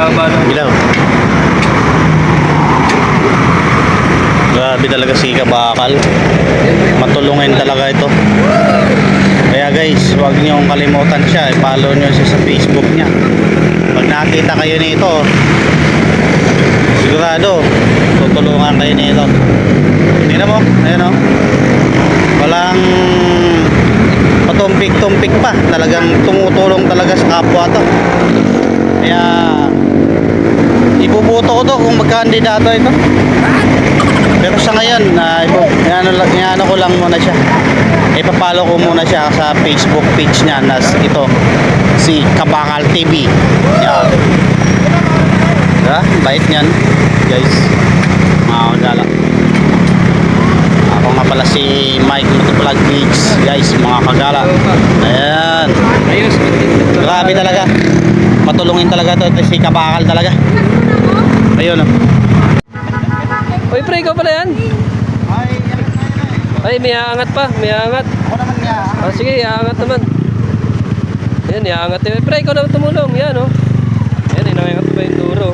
Gaba ng Bilaw. Grabe talaga si Kabakal. Matulungin talaga ito. Kaya guys, huwag niyong kalimutan siya. I-follow niyo siya sa Facebook niya. Pag nakita kayo nito, sigurado, tutulungan kayo nito. Tingnan mo, ayun o. Walang patumpik-tumpik pa. Talagang tumutulong talaga sa kapwa to. Kaya, ibubuto ko to kung magkandidato ito. Pero sa ngayon, ibo, ano, lang- ano ko lang muna siya. Ipapalo ko muna siya sa Facebook page niya na ito si Kabakal TV. Yan. Diba? Bait niyan, guys. Mga kagala. Ako nga pala si Mike Motovlog Gigs, guys, mga kagala. Ayan. Grabe talaga. Matulungin talaga to. Ito si Kabakal talaga. Ayun. oh. Uy, pre, ikaw pala yan? Ay, may aangat pa. May aangat. Ako naman nga. Ah, sige, aangat naman. Yan, iaangat yun. Pre, ikaw naman tumulong. Yan, oh. Yan, inaangat pa yung duro.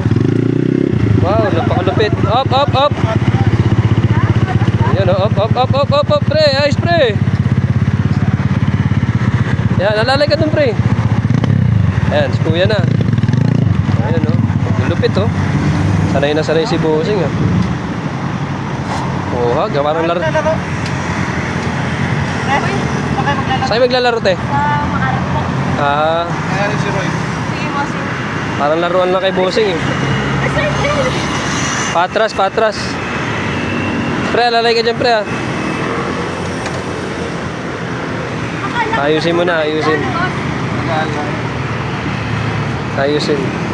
Wow, napakalupit. Up, up, up. Yan, oh. Up, up, up, up, up, up, pre. Ayos, pre. Yan, alalay ka dun, pre. Ayan, si kuya na. Ayan, oh. Lupit, oh. Sanay na sanay si Bosing, ah. Oh, ha, gawa ng laro. Saan maglalaro, te? Sa makarap po. Ah, Sige mo, sige. parang laruan lang kay Bosing, eh. Patras, patras. Pre, alalay ka dyan, pre, ah. Ayusin mo na, ayusin. Ayusin.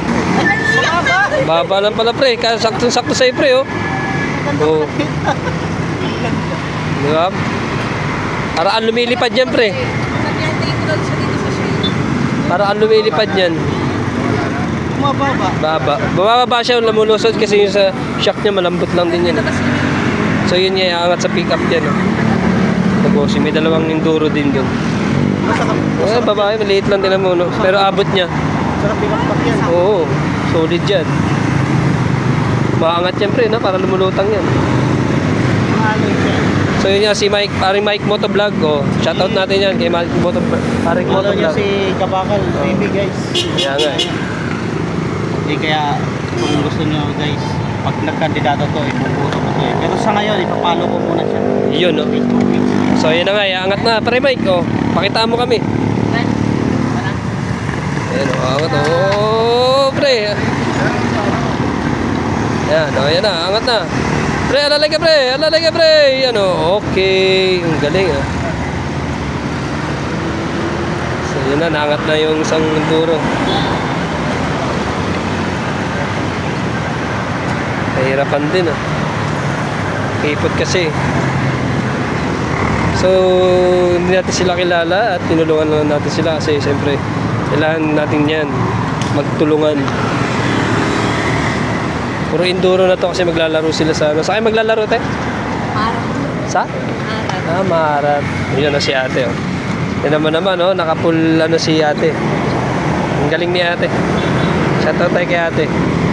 Baba lang pala, pre. Kaya sakto-sakto sa'yo, pre, oh. Oo. Di ba? Paraan lumilipad yan, pre. Paraan lumilipad yan. Mababa. Baba. Bumababa siya, lumulusot kasi yung sa shock niya malambot lang din yan. eh. So yun niya, iangat sa pickup yan. Oh. Tagosi, may dalawang enduro din doon. Eh, babae, maliit lang din ang muno. Pero abot niya. Sarap pinakpak yan. Oo, solid yan. Maangat yan pre, na? Para lumulutang yan. So yun nga, si Mike, paring Mike Motovlog. Oh, shoutout natin yan kay Mike Motovlog. Paring Follow Motovlog. si Kabakal TV guys. Kaya nga eh. Hindi kaya kung gusto niyo guys, pag nagkandidato to, ibubuto ko to eh. Pero sa ngayon, ipapalo ko muna siya. Yun, no? So yun na nga, iangat na. Pare Mike, oh, pakitaan mo kami. Ayan, oh, angat, oh, pre. Ayan, oh, ayan na, angat na. Pre, alalay pre, alalay ka, pre. Ayan, oh, okay. Ang galing, ah. So yun na, naangat na yung isang duro. Nahirapan din, ah. Ipot kasi. So, hindi natin sila kilala at tinulungan lang natin sila kasi siyempre kailangan natin yan magtulungan. Puro enduro na to kasi maglalaro sila sa ano. Sa kayo maglalaro te? Maharap. Sa? Maharap. Ah, maharap. Yun na si ate oh. Yan naman naman oh, nakapul ano si ate. Ang galing ni ate. Shoutout tayo kay ate.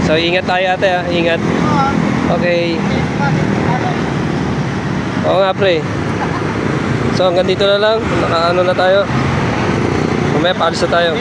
So, ingat tayo ate ah. Ingat. Okay. Oo nga pre. So hanggang dito na lang. Nakaano na tayo. Mamaya paalis na tayo.